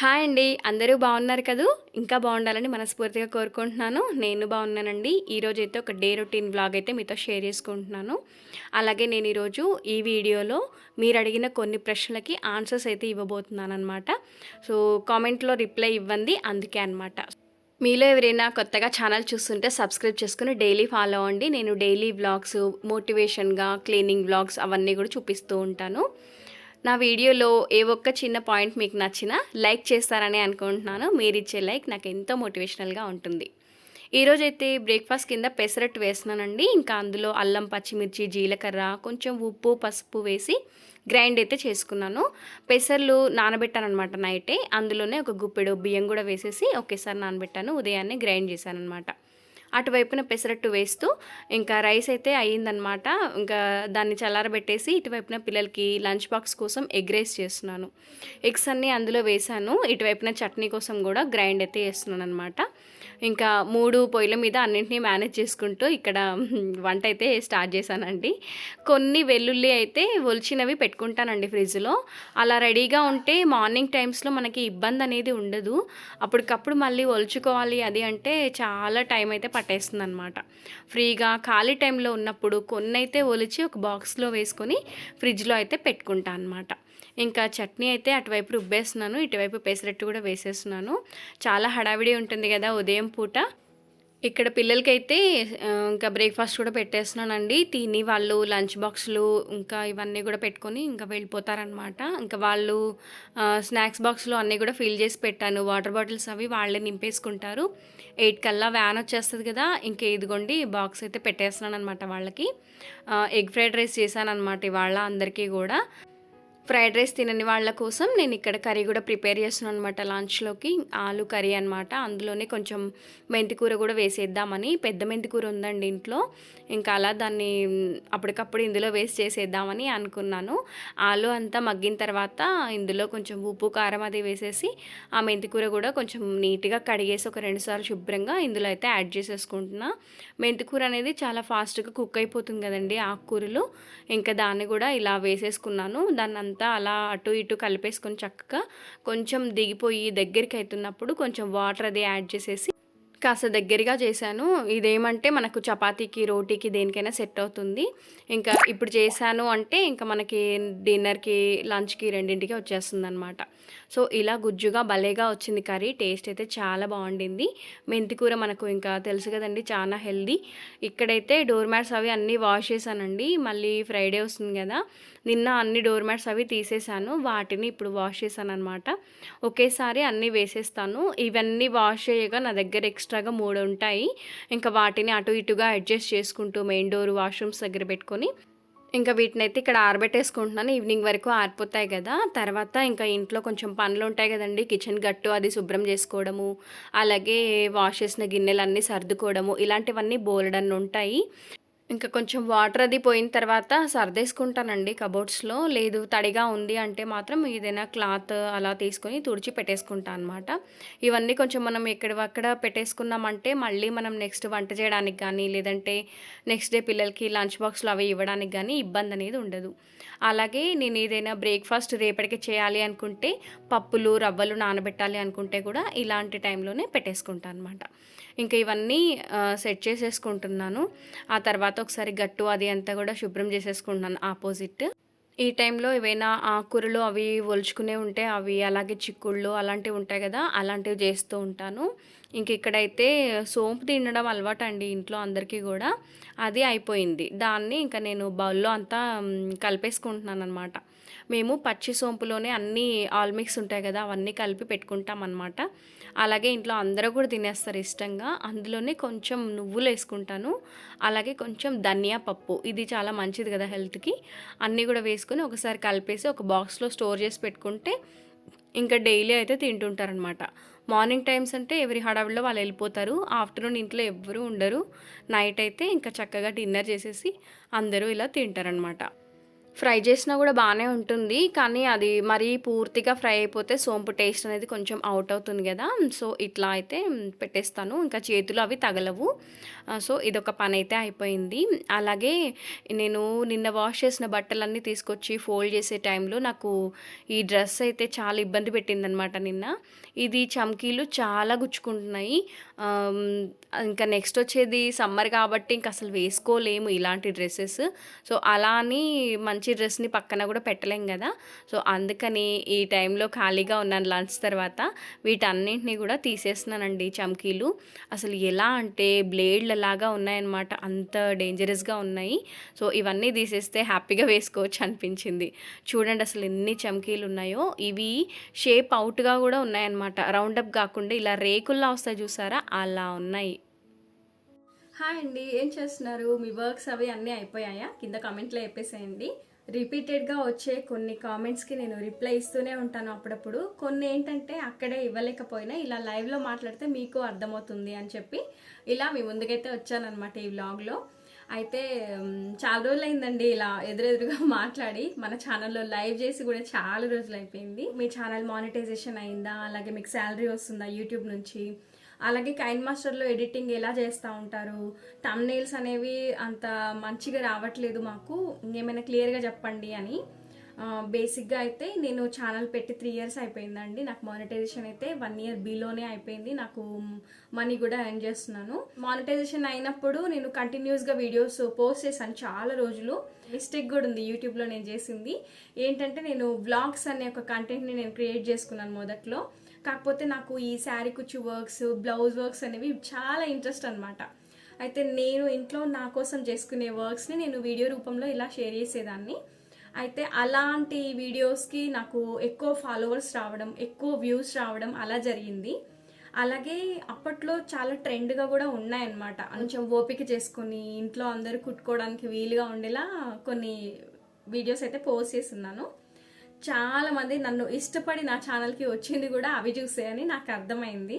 Hi అండి. అందరూ బాగున్నారు కదూ? ఇంకా బాగుండాలని మనస్ఫూర్తిగా కోరుకుంటున్నాను. నేను బాగున్నానండి. ఈరోజు అయితే ఒక డే రొటీన్ వ్లాగ్ అయితే మీతో షేర్ చేసుకుంటున్నాను. అలాగే నేను ఈరోజు ఈ వీడియోలో మీరు అడిగిన కొన్ని ప్రశ్నలకి ఆన్సర్స్ అయితే ఇవ్వబోతున్నాను అనమాట సో కామెంట్లో రిప్లై ఇవ్వండి. అందుకే అనమాట మీలో ఎవరైనా కొత్తగా ఛానల్ చూస్తుంటే సబ్స్క్రైబ్ చేసుకుని డైలీ ఫాలో అవ్వండి. నేను డైలీ వ్లాగ్స్ మోటివేషన్గా క్లీనింగ్ వ్లాగ్స్ అవన్నీ కూడా చూపిస్తూ ఉంటాను. నా వీడియోలో ఏ ఒక్క చిన్న పాయింట్ మీకు నచ్చినా లైక్ చేస్తారని అనుకుంటున్నాను. మీరు ఇచ్చే లైక్ నాకు ఎంతో మోటివేషనల్గా ఉంటుంది. ఈరోజైతే బ్రేక్ఫాస్ట్ కింద పెసరట్టు వేస్తున్నానండి. ఇంకా అందులో అల్లం పచ్చిమిర్చి జీలకర్ర కొంచెం ఉప్పు పసుపు వేసి గ్రైండ్ అయితే చేసుకున్నాను. పెసర్లు నానబెట్టాను అనమాట నైటే. అందులోనే ఒక గుప్పెడు బియ్యం కూడా వేసేసి ఒకేసారి నానబెట్టాను. ఉదయాన్నే గ్రైండ్ చేశాను అనమాట అటువైపున పెసరట్టు వేస్తూ ఇంకా రైస్ అయితే అయ్యిందనమాట ఇంకా దాన్ని చల్లారబెట్టేసి ఇటువైపున పిల్లలకి లంచ్ బాక్స్ కోసం ఎగ్ రైస్ చేస్తున్నాను. ఎగ్స్ అన్నీ అందులో వేసాను ఇటువైపున చట్నీ కోసం కూడా గ్రైండ్ అయితే వేస్తున్నాను అనమాట ఇంకా మూడు పొయ్యిల మీద అన్నింటినీ మేనేజ్ చేసుకుంటూ ఇక్కడ వంట అయితే స్టార్ట్ చేశానండి. కొన్ని వెల్లుల్లి అయితే ఒలిచినవి పెట్టుకుంటానండి ఫ్రిడ్జ్లో. అలా రెడీగా ఉంటే మార్నింగ్ టైమ్స్లో మనకి ఇబ్బంది అనేది ఉండదు. అప్పటికప్పుడు మళ్ళీ ఒలుచుకోవాలి అది అంటే చాలా టైం అయితే పట్టేస్తుంది అనమాట ఫ్రీగా ఖాళీ టైంలో ఉన్నప్పుడు కొన్ని అయితే ఒలిచి ఒక బాక్స్లో వేసుకొని ఫ్రిడ్జ్లో అయితే పెట్టుకుంటాను అనమాట ఇంకా చట్నీ అయితే అటువైపు రుబ్బేస్తున్నాను ఇటువైపు పెసరట్టు కూడా వేసేస్తున్నాను. చాలా హడావిడి ఉంటుంది కదా ఉదయం పూట. ఇక్కడ పిల్లలకైతే ఇంకా బ్రేక్ఫాస్ట్ కూడా పెట్టేస్తున్నానండి. తిని వాళ్ళు లంచ్ బాక్స్లు ఇంకా ఇవన్నీ కూడా పెట్టుకొని ఇంకా వెళ్ళిపోతారనమాట ఇంకా వాళ్ళు స్నాక్స్ బాక్స్లో అన్నీ కూడా ఫిల్ చేసి పెట్టాను. వాటర్ బాటిల్స్ అవి వాళ్ళే నింపేసుకుంటారు. ఎయిట్ కల్లా వ్యాన్ వచ్చేస్తుంది కదా ఇంకా ఇదిగోండి బాక్స్ అయితే పెట్టేస్తున్నాను అనమాట వాళ్ళకి ఎగ్ ఫ్రైడ్ రైస్ చేశాను అనమాట ఇవాళ అందరికీ కూడా. ఫ్రైడ్ రైస్ తినని వాళ్ళ కోసం నేను ఇక్కడ కర్రీ కూడా ప్రిపేర్ చేస్తున్నాను అనమాట లంచ్లోకి. ఆలు కర్రీ అనమాట అందులోనే కొంచెం మెంతికూర కూడా వేసేద్దామని. పెద్ద మెంతికూర ఉందండి ఇంట్లో. ఇంకా అలా దాన్ని అప్పటికప్పుడు ఇందులో వేసి చేసేద్దామని అనుకున్నాను. ఆలు అంతా మగ్గిన తర్వాత ఇందులో కొంచెం ఉప్పు కారం అది వేసేసి ఆ మెంతికూర కూడా కొంచెం నీట్గా కడిగేసి ఒక రెండుసార్లు శుభ్రంగా ఇందులో అయితే యాడ్ చేసేసుకుంటున్నా. మెంతికూర అనేది చాలా ఫాస్ట్గా కుక్ అయిపోతుంది కదండి ఆకుకూరలు. ఇంకా దాన్ని కూడా ఇలా వేసేసుకున్నాను. దాన్ని అంతా అలా అటు ఇటు కలిపేసుకొని చక్కగా కొంచెం దిగిపోయి దగ్గరికి అవుతున్నప్పుడు కొంచెం వాటర్ అది యాడ్ చేసేసి కాస్త దగ్గరగా చేశాను. ఇదేమంటే మనకు చపాతీకి రోటీకి దేనికైనా సెట్ అవుతుంది. ఇంకా ఇప్పుడు చేశాను అంటే ఇంకా మనకి డిన్నర్కి లంచ్కి రెండింటికి వచ్చేస్తుంది అనమాట సో ఇలా గుజ్జుగా భలేగా వచ్చింది కర్రీ. టేస్ట్ అయితే చాలా బాగుండింది. మెంతికూర మనకు ఇంకా తెలుసు కదండి చాలా హెల్దీ. ఇక్కడైతే డోర్ మ్యాట్స్ అవి అన్నీ వాష్ చేశానండి. మళ్ళీ ఫ్రైడే వస్తుంది కదా. నిన్న అన్ని డోర్ మ్యాట్స్ అవి తీసేసాను వాటిని ఇప్పుడు వాష్ చేశాను అనమాట ఒకేసారి అన్నీ వేసేస్తాను. ఇవన్నీ వాష్ చేయగా నా దగ్గర ఎక్స్ట్రా ఎక్స్ట్రాగా మూడు ఉంటాయి. ఇంకా వాటిని అటు ఇటుగా అడ్జస్ట్ చేసుకుంటూ మెయిన్ డోర్ వాష్రూమ్స్ దగ్గర పెట్టుకొని ఇంకా వీటిని అయితే ఇక్కడ ఆరబెట్టేసుకుంటున్నాను. ఈవినింగ్ వరకు ఆరిపోతాయి కదా. తర్వాత ఇంకా ఇంట్లో కొంచెం పనులు ఉంటాయి కదండి. కిచెన్ గట్టు అది శుభ్రం చేసుకోవడము అలాగే వాష్ చేసిన గిన్నెలన్నీ సర్దుకోవడము ఇలాంటివన్నీ బోలెడన్ని ఉంటాయి. ఇంకా కొంచెం వాటర్ అది పోయిన తర్వాత సర్దేసుకుంటానండి కబోర్డ్స్లో లేదు తడిగా ఉంది అంటే మాత్రం ఏదైనా క్లాత్ అలా తీసుకొని తుడిచి పెట్టేసుకుంటాను అనమాట ఇవన్నీ కొంచెం మనం ఎక్కడక్కడ పెట్టేసుకున్నామంటే మళ్ళీ మనం నెక్స్ట్ వంట చేయడానికి కానీ లేదంటే నెక్స్ట్ డే పిల్లలకి లంచ్ బాక్స్లు అవి ఇవ్వడానికి కానీ ఇబ్బంది అనేది ఉండదు. అలాగే నేను ఏదైనా బ్రేక్ఫాస్ట్ రేపటికి చేయాలి అనుకుంటే పప్పులు రవ్వలు నానబెట్టాలి అనుకుంటే కూడా ఇలాంటి టైంలోనే పెట్టేసుకుంటాను అనమాట ఇంకా ఇవన్నీ సెట్ చేసేసుకుంటున్నాను. ఆ తర్వాత ఒకసారి గట్టు అది అంతా కూడా శుభ్రం చేసేసుకుంటున్నాను ఆపోజిట్. ఈ టైంలో ఏవైనా ఆకుకూరలు అవి ఒలుచుకునే ఉంటే అవి అలాగే చిక్కుళ్ళు అలాంటివి ఉంటాయి కదా అలాంటివి చేస్తూ ఉంటాను. ఇంక ఇక్కడైతే సోంపు తినడం అలవాటు అండి ఇంట్లో అందరికీ కూడా. అది అయిపోయింది. దాన్ని ఇంకా నేను బౌల్లో అంతా కలిపేసుకుంటున్నాను అనమాట మేము పచ్చి సోంపులోనే అన్ని ఆల్మిక్స్ ఉంటాయి కదా అవన్నీ కలిపి పెట్టుకుంటాం అనమాట అలాగే ఇంట్లో అందరూ కూడా తినేస్తారు ఇష్టంగా. అందులోనే కొంచెం నువ్వులు వేసుకుంటాను. అలాగే కొంచెం ధనియా పప్పు. ఇది చాలా మంచిది కదా హెల్త్కి. అన్నీ కూడా వేసుకొని ఒకసారి కలిపేసి ఒక బాక్స్లో స్టోర్ చేసి పెట్టుకుంటే ఇంకా డైలీ అయితే తింటుంటారనమాట మార్నింగ్ టైమ్స్ అంటే ఎవరి హడావిడిలో వాళ్ళు వెళ్ళిపోతారు. ఆఫ్టర్నూన్ ఇంట్లో ఎవ్వరూ ఉండరు. నైట్ అయితే ఇంకా చక్కగా డిన్నర్ చేసేసి అందరూ ఇలా తింటారనమాట ఫ్రై చేసినా కూడా బాగానే ఉంటుంది. కానీ అది మరీ పూర్తిగా ఫ్రై అయిపోతే సోంపు టేస్ట్ అనేది కొంచెం అవుట్ అవుతుంది కదా. సో ఇట్లా అయితే పెట్టేస్తాను. ఇంకా చేతులు అవి తగలవు. సో ఇదొక పని అయితే అయిపోయింది. అలాగే నేను నిన్న వాష్ చేసిన బట్టలన్నీ తీసుకొచ్చి ఫోల్డ్ చేసే టైంలో నాకు ఈ డ్రెస్ అయితే చాలా ఇబ్బంది పెట్టిందనమాట నిన్న. ఇది చమ్కీలు చాలా గుచ్చుకుంటున్నాయి. ఇంకా నెక్స్ట్ వచ్చేది సమ్మర్ కాబట్టి ఇంక అసలు వేసుకోలేము ఇలాంటి డ్రెస్సెస్. సో అలా అని మంచి డ్రెస్ని పక్కన కూడా పెట్టలేం కదా. సో అందుకని ఈ టైంలో ఖాళీగా ఉన్నాను లంచ్ తర్వాత. వీటన్నింటినీ కూడా తీసేస్తున్నానండి చమ్కీలు. అసలు ఎలా అంటే బ్లేడ్ల లాగా ఉన్నాయన్నమాట. అంత డేంజరస్గా ఉన్నాయి. సో ఇవన్నీ తీసేస్తే హ్యాపీగా వేసుకోవచ్చు అనిపించింది. చూడండి అసలు ఎన్ని చమ్కీలు ఉన్నాయో ఇవి షేప్ అవుట్గా కూడా ఉన్నాయన్నమాట. రౌండప్ కాకుండా ఇలా రేకుల్లా వస్తాయి చూసారా? అలా ఉన్నాయి. హాయ్ అండి ఏం చేస్తున్నారు? మీ వర్క్స్ అవి అన్నీ అయిపోయాయా? కింద కామెంట్లో చెప్పేసేయండి. రిపీటెడ్గా వచ్చే కొన్ని కామెంట్స్కి నేను రిప్లై ఇస్తూనే ఉంటాను అప్పుడప్పుడు. కొన్ని ఏంటంటే అక్కడే ఇవ్వలేకపోయినా ఇలా లైవ్లో మాట్లాడితే మీకు అర్థమవుతుంది అని చెప్పి ఇలా మీ ముందుకైతే వచ్చానమాట ఈ వ్లాగ్లో. అయితే చాలా రోజులు అయిందండి ఇలా ఎదురెదురుగా మాట్లాడి మన ఛానల్లో లైవ్ చేసి కూడా చాలా రోజులు అయిపోయింది మీ ఛానల్ మానిటైజేషన్ అయిందా? అలాగే మీకు శాలరీ వస్తుందా? యూట్యూబ్ నుంచి అలాగే కైన్ మాస్టర్లో ఎడిటింగ్ ఎలా చేస్తూ ఉంటారు? తమ్నేల్స్ అనేవి అంత మంచిగా రావట్లేదు మాకు. ఇంకేమైనా క్లియర్గా చెప్పండి అని. బేసిక్గా అయితే నేను ఛానల్ పెట్టి త్రీ ఇయర్స్ అయిపోయిందండి. నాకు మానిటైజేషన్ అయితే వన్ ఇయర్ బిలోనే అయిపోయింది. నాకు మనీ కూడా ఎర్న్ చేస్తున్నాను. మానిటైజేషన్ అయినప్పుడు నేను కంటిన్యూస్గా వీడియోస్ పోస్ట్ చేశాను చాలా రోజులు. మిస్టేక్ కూడా ఉంది యూట్యూబ్లో నేను చేసింది. ఏంటంటే నేను బ్లాగ్స్ అనే ఒక కంటెంట్ని నేను క్రియేట్ చేసుకున్నాను మొదట్లో. కాకపోతే నాకు ఈ శారీ కుచ్చు వర్క్స్ బ్లౌజ్ వర్క్స్ అనేవి చాలా ఇంట్రెస్ట్ అనమాట అయితే నేను ఇంట్లో నా కోసం చేసుకునే వర్క్స్ని నేను వీడియో రూపంలో ఇలా షేర్ చేసేదాన్ని. అయితే అలాంటి వీడియోస్కి నాకు ఎక్కువ ఫాలోవర్స్ రావడం ఎక్కువ వ్యూస్ రావడం అలా జరిగింది. అలాగే అప్పట్లో చాలా ట్రెండ్గా కూడా ఉన్నాయన్నమాట. కొంచెం ఓపిక చేసుకుని ఇంట్లో అందరూ కుట్టుకోవడానికి వీలుగా ఉండేలా కొన్ని వీడియోస్ అయితే పోస్ట్ చేస్తున్నాను. చాలా మంది నన్ను ఇష్టపడి నా ఛానల్కి వచ్చింది కూడా అవి చూసే అని నాకు అర్థమైంది.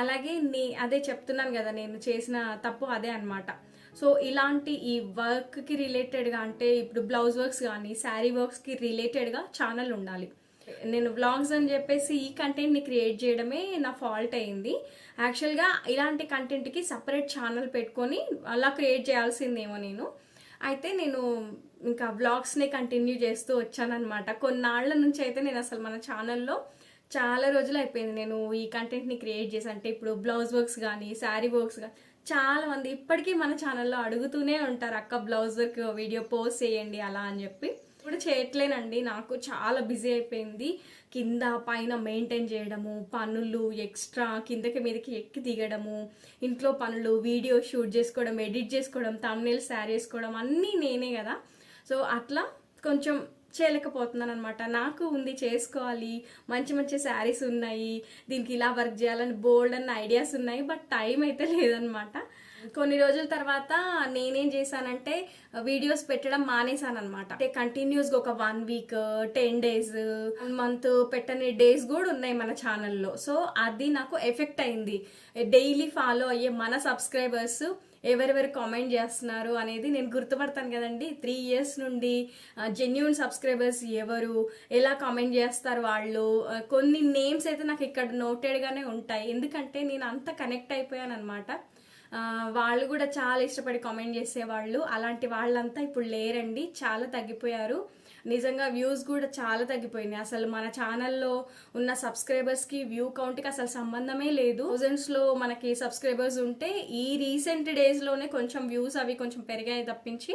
అలాగే నే అదే చెప్తున్నాను కదా నేను చేసిన తప్పు అదే అన్నమాట. సో ఇలాంటి ఈ వర్క్కి రిలేటెడ్గా అంటే ఇప్పుడు బ్లౌజ్ వర్క్స్ కానీ శారీ వర్క్స్కి రిలేటెడ్గా ఛానల్ ఉండాలి. నేను వ్లాగ్స్ అని చెప్పేసి ఈ కంటెంట్ని క్రియేట్ చేయడమే నా ఫాల్ట్ అయింది. యాక్చువల్గా ఇలాంటి కంటెంట్కి సపరేట్ ఛానల్ పెట్టుకొని అలా క్రియేట్ చేయాల్సిందేమో నేను. అయితే నేను ఇంకా వ్లాగ్స్ని కంటిన్యూ చేస్తూ వచ్చానమాట కొన్నాళ్ళ నుంచి అయితే నేను అసలు మన ఛానల్లో చాలా రోజులు అయిపోయింది. నేను ఈ కంటెంట్ని క్రియేట్ చేసి అంటే ఇప్పుడు బ్లౌజ్ వర్క్స్ కానీ శారీ వర్క్స్ కానీ చాలా మంది ఇప్పటికీ మన ఛానల్లో అడుగుతూనే ఉంటారు అక్క బ్లౌజ్ వర్క్ వీడియో పోస్ట్ చేయండి అలా అని చెప్పి. ఇప్పుడు చేయట్లేనండి. నాకు చాలా బిజీ అయిపోయింది. కింద పైన మెయింటైన్ చేయడము పనులు ఎక్స్ట్రా కిందకి మీదకి ఎక్కి దిగడము ఇంట్లో పనులు వీడియో షూట్ చేసుకోవడం ఎడిట్ చేసుకోవడం తమ్నేల్ శారీ వేసుకోవడం అన్నీ నేనే కదా. సో అట్లా కొంచెం చేయలేకపోతున్నాను అనమాట నాకు ఉంది చేసుకోవాలి మంచి మంచి శారీస్ ఉన్నాయి దీనికి ఇలా వర్క్ చేయాలని బోల్డ్ అన్న ఐడియాస్ ఉన్నాయి బట్ టైం అయితే లేదనమాట కొన్ని రోజుల తర్వాత నేనేం చేశానంటే వీడియోస్ పెట్టడం మానేశాను అనమాట అంటే కంటిన్యూస్గా ఒక one week ten days month పెట్టని డేస్ కూడా ఉన్నాయి మన ఛానల్లో సో అది నాకు ఎఫెక్ట్ అయింది. డైలీ ఫాలో అయ్యే మన సబ్స్క్రైబర్స్ ఎవరెవరు కామెంట్ చేస్తున్నారు అనేది నేను గుర్తుపడతాను కదండి. త్రీ ఇయర్స్ నుండి జెన్యున్ సబ్స్క్రైబర్స్ ఎవరు ఎలా కామెంట్ చేస్తారు వాళ్ళు కొన్ని నేమ్స్ అయితే నాకు ఇక్కడ నోటెడ్గానే ఉంటాయి. ఎందుకంటే నేను అంత కనెక్ట్ అయిపోయాను అనమాట వాళ్ళు కూడా చాలా ఇష్టపడి కామెంట్ చేసేవాళ్ళు. అలాంటి వాళ్ళంతా ఇప్పుడు లేరండి. చాలా తగ్గిపోయారు. నిజంగా వ్యూస్ కూడా చాలా తగ్గిపోయినాయి. అసలు మన ఛానల్లో ఉన్న సబ్స్క్రైబర్స్కి వ్యూ కౌంట్కి అసలు సంబంధమే లేదు. థౌజండ్స్లో మనకి సబ్స్క్రైబర్స్ ఉంటే ఈ రీసెంట్ డేస్లోనే కొంచెం వ్యూస్ అవి కొంచెం పెరిగాయి తప్పించి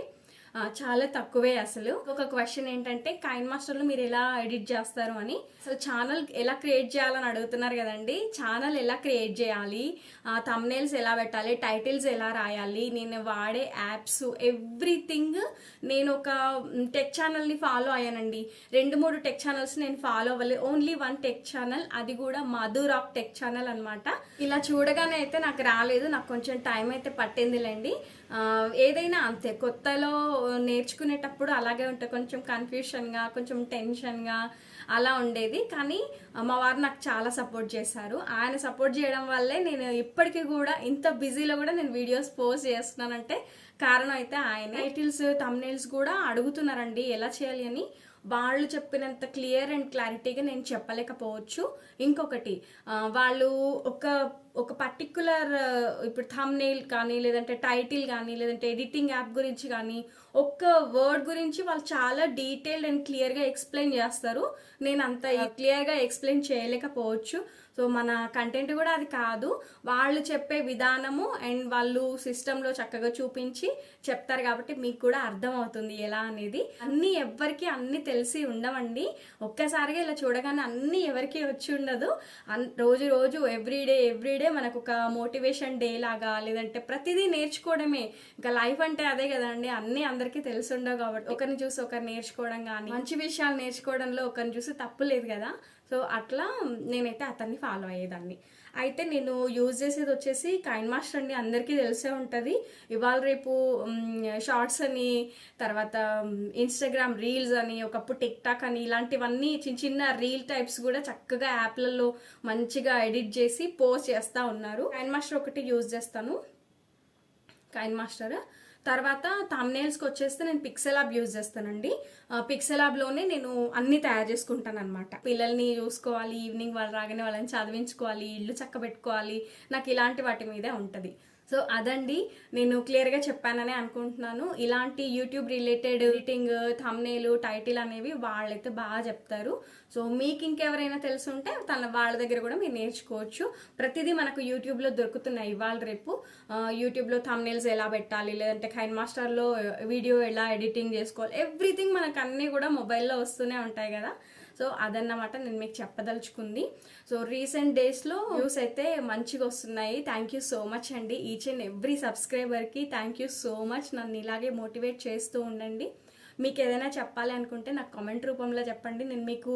చాలా తక్కువే అసలు. ఒక క్వశ్చన్ ఏంటంటే కైన్ మాస్టర్లో మీరు ఎలా ఎడిట్ చేస్తారు అని. అసలు ఛానల్ ఎలా క్రియేట్ చేయాలని అడుగుతున్నారు కదండి. ఛానల్ ఎలా క్రియేట్ చేయాలి? తమ్నేల్స్ ఎలా పెట్టాలి? టైటిల్స్ ఎలా రాయాలి? నేను వాడే యాప్స్ ఎవ్రీథింగ్ నేను ఒక టెక్ ఛానల్ని ఫాలో అయ్యానండి. రెండు మూడు టెక్ ఛానల్స్ నేను ఫాలో అవ్వలేదు ఓన్లీ వన్ టెక్ ఛానల్ అది కూడా మధు రాక్ టెక్ ఛానల్ అనమాట ఇలా చూడగానే అయితే నాకు రాలేదు. నాకు కొంచెం టైం అయితే పట్టిందిలేండి. ఏదైనా అంతే కొత్తలో నేర్చుకునేటప్పుడు అలాగే ఉంటుంది. కొంచెం కన్ఫ్యూషన్గా కొంచెం టెన్షన్గా అలా ఉండేది. కానీ మా వారు నాకు చాలా సపోర్ట్ చేశారు. ఆయన సపోర్ట్ చేయడం వల్లే నేను ఇప్పటికీ కూడా ఇంత బిజీలో కూడా నేను వీడియోస్ పోస్ట్ చేస్తున్నానంటే కారణం అయితే ఆయన. టైటిల్స్ తమ్నేల్స్ కూడా అడుగుతున్నారండి ఎలా చేయాలి అని. వాళ్ళు చెప్పినంత క్లియర్ అండ్ క్లారిటీగా నేను చెప్పలేకపోవచ్చు. ఇంకొకటి వాళ్ళు ఒక ఒక పర్టికులర్ ఇప్పుడు థమ్ నెయిల్ కానీ లేదంటే టైటిల్ కానీ లేదంటే ఎడిటింగ్ యాప్ గురించి కానీ ఒక్క వర్డ్ గురించి వాళ్ళు చాలా డీటెయిల్డ్ అండ్ క్లియర్గా ఎక్స్ప్లెయిన్ చేస్తారు. నేను అంత క్లియర్గా ఎక్స్ప్లెయిన్ చేయలేకపోవచ్చు. సో మన కంటెంట్ కూడా అది కాదు. వాళ్ళు చెప్పే విధానము అండ్ వాళ్ళు సిస్టంలో చక్కగా చూపించి చెప్తారు కాబట్టి మీకు కూడా అర్థమవుతుంది ఎలా అనేది. అన్నీ ఎవ్వరికి అన్నీ తెలిసి ఉండవండి. ఒక్కసారిగా ఇలా చూడగానే అన్నీ ఎవరికి వచ్చి ఉండదు. రోజు రోజు ఎవ్రీడే ఎవ్రీడే మనకు ఒక మోటివేషన్ డే లాగా లేదంటే ప్రతిదీ నేర్చుకోవడమే. ఇంకా లైఫ్ అంటే అదే కదండి అన్నీ అందరికీ తెలిసి ఉండవు కాబట్టి. ఒకరిని చూసి ఒకరు నేర్చుకోవడం కానీ మంచి విషయాలు నేర్చుకోవడంలో ఒకరిని చూసి తప్పు లేదు కదా. సో అట్లా నేనైతే అతన్ని ఫాలో అయ్యేదాన్ని. అయితే నేను యూజ్ చేసేది వచ్చేసి కైన్ మాస్టర్ అండి అందరికీ తెలిసే ఉంటుంది. ఇవాళ రేపు షార్ట్స్ అని తర్వాత ఇన్స్టాగ్రామ్ రీల్స్ అని ఒకప్పుడు టిక్ టాక్ అని ఇలాంటివన్నీ చిన్న చిన్న రీల్ టైప్స్ కూడా చక్కగా యాప్లలో మంచిగా ఎడిట్ చేసి పోస్ట్ చేస్తూ ఉన్నారు. కైన్ మాస్టర్ ఒకటి యూజ్ చేస్తాను. KineMaster. తర్వాత థమ్నేల్స్కి వచ్చేస్తే నేను పిక్సెల్ యాప్ యూజ్ చేస్తానండి. పిక్సెల్ యాప్లోనే నేను అన్ని తయారు చేసుకుంటాను అనమాట పిల్లల్ని చూసుకోవాలి ఈవినింగ్ వాళ్ళు రాగానే వాళ్ళని చదివించుకోవాలి ఇల్లు చక్కబెట్టుకోవాలి నాకు ఇలాంటి వాటి మీదే ఉంటుంది. సో అదండి నేను క్లియర్గా చెప్పానని అనుకుంటున్నాను. ఇలాంటి YouTube related editing thumbnail title అనేవి వాళ్ళైతే బాగా చెప్తారు. సో మీకు ఇంకెవరైనా తెలుసుంటే తన వాళ్ళ దగ్గర కూడా మీరు నేర్చుకోవచ్చు. ప్రతిదీ మనకు యూట్యూబ్లో దొరుకుతున్నాయి ఇవాళ రేపు. యూట్యూబ్లో థమ్నేల్స్ ఎలా పెట్టాలి లేదంటే ఖైన్ మాస్టర్లో వీడియో ఎలా ఎడిటింగ్ చేసుకోవాలి ఎవ్రీథింగ్ మనకు అన్నీ కూడా మొబైల్లో వస్తూనే ఉంటాయి కదా. సో అదన్నమాట నేను మీకు చెప్పదలుచుకుంది. సో రీసెంట్ డేస్లో వ్యూస్ అయితే మంచిగా వస్తున్నాయి. థ్యాంక్ యూ సో మచ్ అండి. ఈచ్ అండ్ ఎవ్రీ సబ్స్క్రైబర్కి థ్యాంక్ యూ సో మచ్. నన్ను ఇలాగే మోటివేట్ చేస్తూ ఉండండి. మీకు ఏదైనా చెప్పాలి అనుకుంటే నాకు కామెంట్ రూపంలో చెప్పండి. నేను మీకు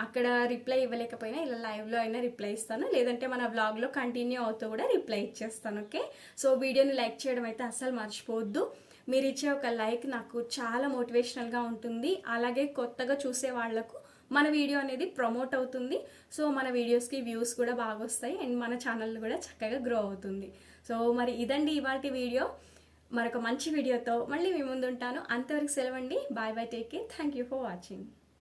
అక్కడ రిప్లై ఇవ్వలేకపోయినా ఇలా లైవ్లో అయినా రిప్లై ఇస్తాను. లేదంటే మన బ్లాగ్లో కంటిన్యూ అవుతూ కూడా రిప్లై ఇచ్చేస్తాను ఓకే? సో వీడియోని లైక్ చేయడం అయితే అస్సలు మర్చిపోవద్దు. మీరు ఇచ్చే ఒక లైక్ నాకు చాలా మోటివేషనల్గా ఉంటుంది. అలాగే కొత్తగా చూసే వాళ్ళకు మన వీడియో అనేది ప్రమోట్ అవుతుంది. సో మన వీడియోస్కి వ్యూస్ కూడా బాగా వస్తాయి. అండ్ మన ఛానల్ కూడా చక్కగా గ్రో అవుతుంది. సో మరి ఇదండి ఇవాటి వీడియో. మరొక మంచి వీడియోతో మళ్ళీ మీ ముందు ఉంటాను అంతవరకు సెలవండి. Bye bye take care thank you for watching